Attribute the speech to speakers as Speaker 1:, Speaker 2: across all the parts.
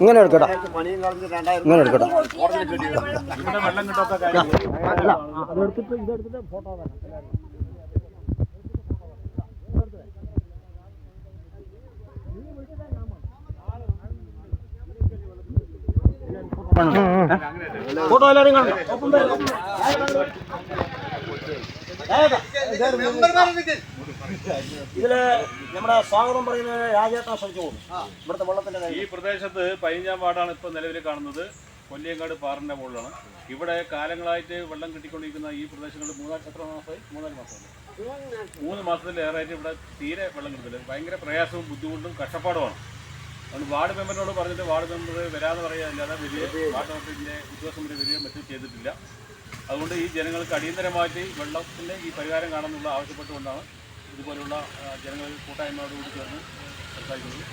Speaker 1: ഇങ്ങനെ എടുക്കട്ടോ
Speaker 2: പണിയും കളഞ്ഞ് രണ്ടായിരം
Speaker 1: ഇങ്ങനെ എടുക്കട്ടോ
Speaker 3: ഇവിടെ വെള്ളം കിട്ടാത്ത കാര്യം
Speaker 1: അല്ല അതെടുത്തിട്ട് ഇതെടുത്തിട്ട് ഫോട്ടോ ഫോട്ടോ എല്ലാവരും കാണണം ഇതിൽ നമ്മുടെ സ്വാഗതം പറയുന്ന രാജേട്ടൻ ശ്രമിച്ചു ഇവിടുത്തെ വെള്ളത്തിന്റെ
Speaker 3: ഈ പ്രദേശത്ത് പതിനഞ്ചാം വാർഡാണ് ഇപ്പോൾ നിലവിൽ കാണുന്നത്. കൊല്ലിയങ്കാട് പാറിന്റെ മുകളിലാണ്. ഇവിടെ കാലങ്ങളായിട്ട് വെള്ളം കിട്ടിക്കൊണ്ടിരിക്കുന്ന ഈ പ്രദേശങ്ങളിൽ മൂന്നാൽ എത്ര മാസമായി? മൂന്നാൽ മാസമായി. മൂന്ന് മാസത്തിലേറെയായിട്ട് ഇവിടെ തീരെ വെള്ളം കിട്ടുന്നില്ല ഭയങ്കര പ്രയാസവും ബുദ്ധിമുട്ടും കഷ്ടപ്പാടുമാണ്. അതുകൊണ്ട് വാർഡ് മെമ്പറിനോട് പറഞ്ഞിട്ട് വാർഡ് മെമ്പർ വരാതെ പറയാനില്ലാതെ വലിയ വാർഡ് മെമ്പറിന്റെ ഉദ്യോഗസ്ഥർ വരികയും മറ്റും ചെയ്തിട്ടില്ല. അതുകൊണ്ട് ഈ ജനങ്ങൾക്ക് അടിയന്തരമായിട്ട് വെള്ളത്തിന്റെ ഈ പരിഹാരം കാണുന്നുള്ള ആവശ്യപ്പെട്ടുകൊണ്ടാണ് ഇതുപോലുള്ള ജനങ്ങൾ കൂട്ടായ്മയോടുകൂടി ചേർന്ന് സംസാരിക്കുന്നത്.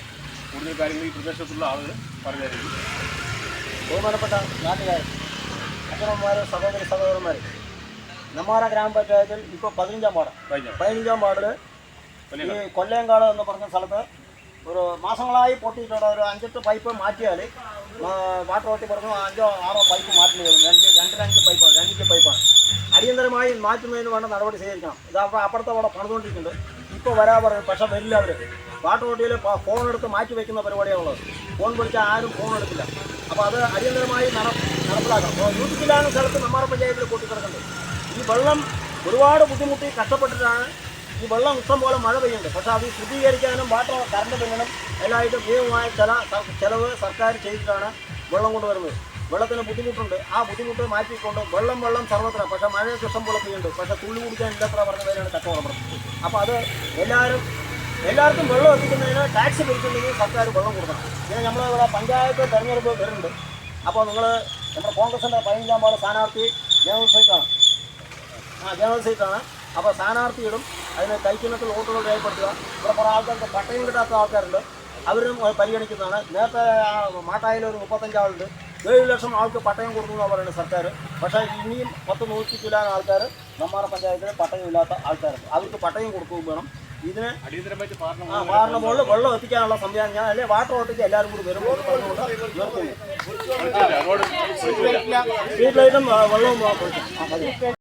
Speaker 3: കൂടുതൽ കാര്യങ്ങൾ ഈ പ്രദേശത്തുള്ള ആളുകൾ പറഞ്ഞായിരിക്കും
Speaker 1: ബഹുമാനപ്പെട്ട നാട്ടുകാർ അച്ഛനന്മാർ സഹോദരി സഹോദരന്മാർ നമ്മാറ ഗ്രാമപഞ്ചായത്തിൽ ഇപ്പോൾ പതിനഞ്ചാം വാർഡ്. പതിനഞ്ചാം വാർഡിൽ ഈ കൊല്ലയങ്കാട് എന്ന് പറഞ്ഞ സ്ഥലത്ത് ഒരു മാസങ്ങളായി പൊട്ടിയിട്ടുള്ള ഒരു അഞ്ചെട്ട് പൈപ്പ് മാറ്റിയാൽ വാട്ടർ ഓട്ടി പറഞ്ഞു അഞ്ചോ ആറോ പൈപ്പ് മാറ്റി രണ്ട് അടിയന്തരമായി മാറ്റുന്നതിന് വേണ്ട നടപടി സ്വീകരിക്കണം. ഇത് അപ്പുറത്തെ അവിടെ പണിതുകൊണ്ടിരിക്കുന്നുണ്ട്. ഇപ്പോൾ വരാ പറയും പക്ഷെ വരില്ല അവർ വാട്ടർ ഫോൺ എടുത്ത് മാറ്റി വയ്ക്കുന്ന പരിപാടിയാണ് ഉള്ളത്. ഫോൺ വിളിച്ചാൽ ആരും ഫോൺ എടുക്കില്ല. അപ്പോൾ അത് അടിയന്തരമായി നട നടപ്പിലാക്കണം. അപ്പോൾ നൂറ്റി ചില്ലാനും സ്ഥലത്ത് നമ്മുടെ പഞ്ചായത്തിൽ കൂട്ടിക്കിടക്കുന്നുണ്ട്. ഈ വെള്ളം ഒരുപാട് ബുദ്ധിമുട്ടി കഷ്ടപ്പെട്ടിട്ടാണ് ഈ വെള്ളം ഇഷ്ടം പോലെ മഴ പെയ്യുന്നുണ്ട്. പക്ഷേ അത് ശുദ്ധീകരിക്കാനും വാട്ടർ കറണ്ട് ബില്ലിനും എല്ലായിട്ടും ഭീമമായ ചില ചെലവ് സർക്കാർ ചെയ്തിട്ടാണ് വെള്ളം കൊണ്ടുവരുന്നത്. വെള്ളത്തിന് ബുദ്ധിമുട്ടുണ്ട്. ആ ബുദ്ധിമുട്ട് മാറ്റിക്കൊണ്ട് വെള്ളം വെള്ളം സർവത്ര. പക്ഷേ മഴ ഇഷ്ടം പോലെ പെയ്യുന്നുണ്ട്. പക്ഷേ തുള്ളി കുടിക്കാൻ ഇല്ലത്ര പറഞ്ഞ പേരാണ് കച്ചവടം അപ്പോൾ അത് എല്ലാവരും എല്ലാവർക്കും വെള്ളം എത്തിക്കുന്നതിന് ടാക്സ് പിരിക്കുന്നെങ്കിൽ സർക്കാർ വെള്ളം കൊടുക്കണം. പിന്നെ നമ്മൾ ഇവിടെ പഞ്ചായത്ത് തെരഞ്ഞെടുപ്പ് വരുന്നുണ്ട്. അപ്പോൾ നിങ്ങൾ നമ്മുടെ കോൺഗ്രസിന്റെ പതിനഞ്ചാം പാട് സ്ഥാനാർത്ഥി ജനറൽ സീറ്റാണ് ആ ജനറൽ സീറ്റാണ് അപ്പോൾ സ്ഥാനാർത്ഥിയിടും അതിന് കൈക്കിണത്തിൽ വോട്ടുകൾ രേഖപ്പെടുത്തുക. ഇവിടെ കുറേ ആൾക്കാർക്ക് പട്ടയം കിട്ടാത്ത ആൾക്കാരുണ്ട്. അവരും പരിഗണിക്കുന്നതാണ്. നേരത്തെ മാട്ടായിൽ ഒരു മുപ്പത്തഞ്ചാളുണ്ട് ഏഴ് ലക്ഷം ആൾക്ക് പട്ടയം കൊടുത്തു എന്നാണ് പറയുന്നത് സർക്കാർ. പക്ഷേ ഇനിയും പത്ത് നൂറ്റി ചില്ലാൻ ആൾക്കാർ നമ്മുടെ പഞ്ചായത്തിലെ പട്ടയമില്ലാത്ത ആൾക്കാരുണ്ട്. അവർക്ക് പട്ടയം കൊടുക്കുകയും വേണം. ഇതിന്
Speaker 3: അടിയന്തരമായിട്ട് പാർലമെന്റ്
Speaker 1: ആ വാറിന് മുകളിൽ വെള്ളം എത്തിക്കാനുള്ള സംവിധാനം ഞാൻ അല്ലെ? വാട്ടർ ഓട്ടിക്ക് എല്ലാവരും കൂടി വരുമ്പോൾ സ്ട്രീറ്റ് ലൈറ്റും വെള്ളവും.